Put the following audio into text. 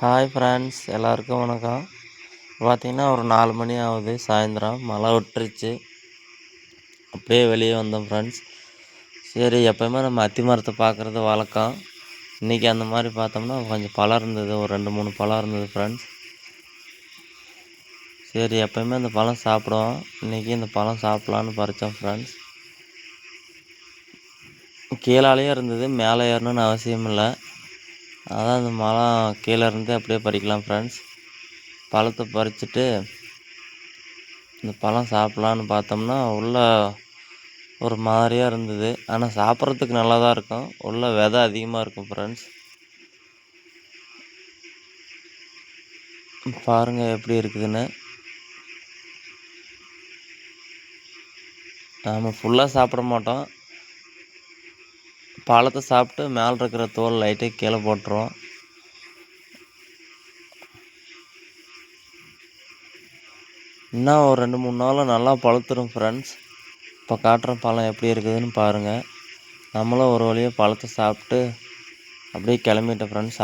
Hi friends எல்லாருக்கும் வணக்கம். பார்த்தீங்கன்னா ஒரு நாலு மணி ஆகுது. சாயந்தரம். மழை விட்டுருச்சு. அப்படியே வெளியே வந்தோம் ஃப்ரெண்ட்ஸ் சரி எப்போயுமே நம்ம அத்தி மரத்தை பார்க்குறது வழக்கம். இன்றைக்கி அந்த மாதிரி பார்த்தோம்னா கொஞ்சம் பழம் இருந்தது. ஒரு ரெண்டு மூணு பழம் இருந்தது ஃப்ரெண்ட்ஸ் சரி எப்போயுமே அந்த பழம் சாப்பிடுவோம். இன்றைக்கி இந்த பழம் சாப்பிட்லான்னு பறித்தோம் ஃப்ரெண்ட்ஸ் கீழாலேயே இருந்தது. மேலே ஏறணும்னு அவசியம் இல்லை. அதான் அந்த மரம் கீழே இருந்து அப்படியே பறிக்கலாம் ஃப்ரெண்ட்ஸ் பழத்தை பறிச்சுட்டு இந்த பழம் சாப்பிட்லான்னு பார்த்தோம்னா உள்ளே ஒரு மாதிரியாக இருந்தது. ஆனால் சாப்பிட்றதுக்கு நல்லா தான் இருக்கும். உள்ளே விதை அதிகமாக இருக்கும் ஃப்ரெண்ட்ஸ் பாருங்கள் எப்படி இருக்குதுன்னு. நாம் ஃபுல்லாக சாப்பிட மாட்டோம். பழத்தை சாப்பிட்டு மேலே இருக்கிற தோல் லைட்டாக கீழே போட்டுருவோம். இன்னும் ஒரு ரெண்டு மூணு நாளில் நல்லா பழுத்துரும் ஃப்ரெண்ட்ஸ் இப்போ காட்டுற பழம் எப்படி இருக்குதுன்னு பாருங்கள் நம்மளும் ஒரு வழியாக பழத்தை சாப்பிட்டு அப்படியே கிளம்பிட்டேன் ஃப்ரெண்ட்ஸ்